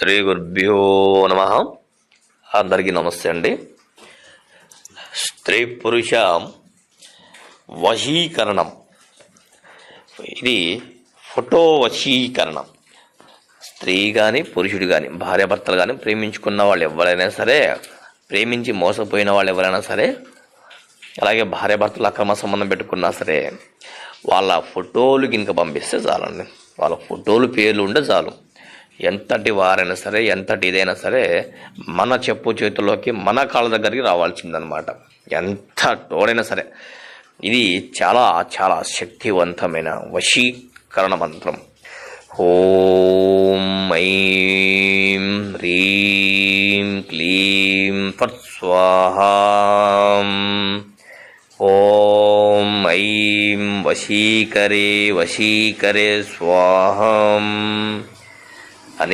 శ్రీ గురుభ్యో నమ. అందరికీ నమస్తే అండి. స్త్రీ పురుష వశీకరణం. ఇది ఫోటో వశీకరణం. స్త్రీ కానీ పురుషుడు కానీ భార్యాభర్తలు కానీ ప్రేమించుకున్న వాళ్ళు ఎవరైనా సరే ప్రేమించి మోసపోయిన వాళ్ళు ఎవరైనా సరే అలాగే భార్యాభర్తలు అక్రమ సంబంధం పెట్టుకున్నా సరే వాళ్ళ ఫోటోలు కనుక పంపిస్తే చాలండి. వాళ్ళ ఫోటోలు పేర్లు ఉంటే చాలు. ఎంతటి వారైనా సరే ఎంతటి ఇదైనా సరే మన చెప్పు చేతుల్లోకి మన కాళ్ళ దగ్గరికి రావాల్సిందనమాట. ఎంత తోడైనా సరే. ఇది చాలా చాలా శక్తివంతమైన వశీకరణ మంత్రం. ఓం ఐం హ్రీం క్లీం ఫట్ ఓం ఐం వశీకరే వశీకరే స్వాహం.